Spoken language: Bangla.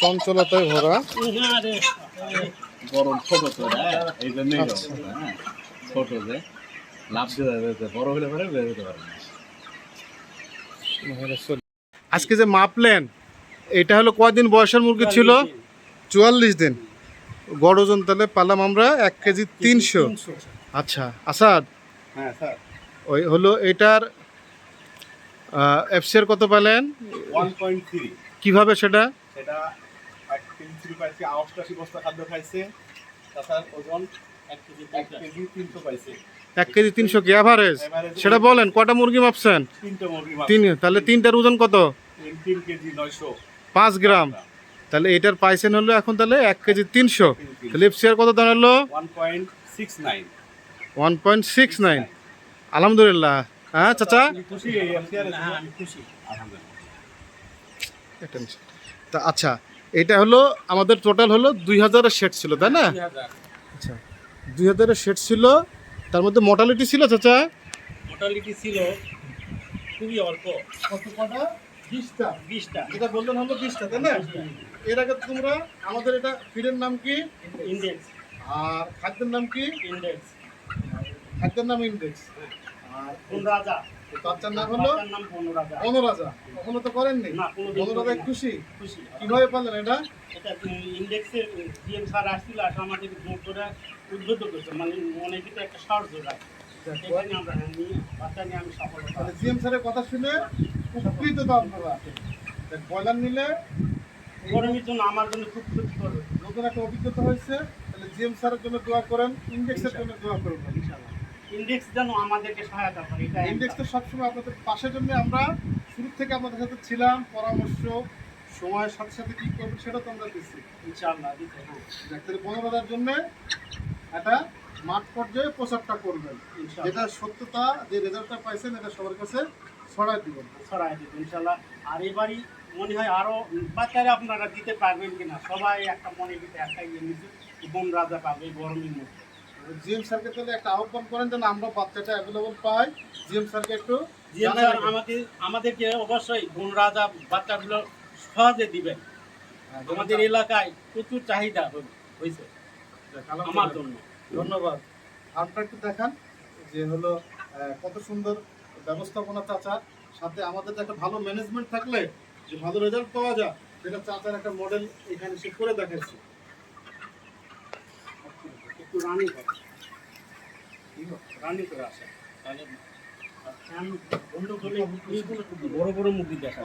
চঞ্চলতায় ভরা। গরম ছোট তো হ্যাঁ? এই জন্যই হ্যাঁ? ছোট যে লাভ বড় হলে পরে বের হতে পারে আজকে যে মাপলেন এটা হলো কয়দিন বয়সের মুরগি ছিল? চুয়াল্লিশ দিন। গড় ওজন তাহলে পালাম আমরা এক কেজি তিনশো। আচ্ছা আসাদ? হ্যাঁ ওই হলো এটার এফসিআর কত পেলেন? কীভাবে সেটা? সেটা কেজি পাইছে অষ্টাশি বস্তা খাদ্য খাইছে। তাছাড়া ওজন এক কেজি তিনশো পাইছে। এক কেজি তিনশো কি অ্যাভারেজ সেটা বলেন কটা মুরগি মাপছেন? তিনটে মুরগি তিন তাহলে তিনটার ওজন কত? তিন তিন কেজি নয়শো। পাঁচ গ্রাম। তাহলে এটার পাইছেন হলো এখন তাহলে এক কেজি তিনশো। তাহলে এফসিআর কত দাঁড়াল? One point six nine one point six nine আলহামদুলিল্লাহ। হ্যাঁ চাচা? খুশি। তা আচ্ছা এটা হলো আমাদের টোটাল হলো দুই হাজারের সেট ছিল তাই না? আচ্ছা। দুই হাজারের সেট ছিল তার মধ্যে মোটালিটি ছিল চাচা? মোটালিটি ছিল খুবই অল্প। কত কটা? বিশটা। বিশটা। যেটা বললেন হলো বিশটা তাই না? এর আগে তোমরা আমাদের এটা ফিডের নাম কি? ইন্ডেক্স আর খাদ্যের নাম কি? ইন্ডেক্স খাদ্যের নাম ইন্ডেক্স আর কোন রাজা? বাচ্চার নাম হলো বাচ্চার নাম কোন রাজা কখনো তো করেননি? বনরাজা খুশি? খুশি। কীভাবে পারলেন এটা? এটা ইন্ডেক্সের জিএম স্যার আসছিল আর আমাদের জোর করে উদ্বুদ্ধ করছে। মানে মনে ভিতরে একটা হ্যাঁ তাহলে জিএম স্যারের কথা শুনে উপকৃত তো আপনারা। ব্রয়লার নিলে গরমের জন্য আমার জন্য খুব নতুন একটা অভিজ্ঞতা হয়েছে। তাহলে জিএম স্যারের জন্য দোয়া করেন ইন্ডেক্সের জন্য দোয়া করবেন ইনশাআল্লাহ। ইন্ডেক্স যেন আমাদেরকে সহায়তা করে এটা ইন্ডেক্স তো সবসময় আপনাদের পাশের জন্য আমরা শুরু থেকে আপনাদের সাথে ছিলাম পরামর্শ সময়ের সাথে সাথে কি করবেন সেটা তো আমরা দিচ্ছি ইনশাআল্লাহ হ্যাঁ জন্য একটা মাঠ পর্যায়ে প্রচারটা করবেন। ইনশাআল্লাহ। যেটা সত্যতা যে রেজাল্টটা পাইছেন এটা সবার কাছে ছড়াই দিবেন। ছড়াই দেবো ইনশাল্লাহ আর এবারই মনে হয় আরও বাচ্চারা আপনারা দিতে পারবেন কিনা? সবাই একটা মনে দিতে একটা ইয়ে নিচ্ছে বোন রাজা পাবে গরমের মধ্যে। জিএম স্যারকে তাহলে একটা আহ্বান করেন যেন আমরা বাচ্চাটা অ্যাভেলেবল পাই। জিএম স্যারকে একটু জিএম স্যার আমাকে আমাদেরকে অবশ্যই বোন রাজা বাচ্চাগুলো সহজে দিবেন। হ্যাঁ, আমাদের এলাকায় প্রচুর চাহিদা হয়েছে আমার জন্য। ধন্যবাদ। আপনি একটু দেখান যে হলো কত সুন্দর ব্যবস্থাপনা চাচা। সাথে আমাদের একটা ভালো ম্যানেজমেন্ট থাকলে যে ভালো রেজাল্ট পাওয়া যায় সেটা চাচার একটা মডেল এখানে সে করে দেখাচ্ছে রানি করে রানী করে আসে বড় বড় মুরগি দেখা।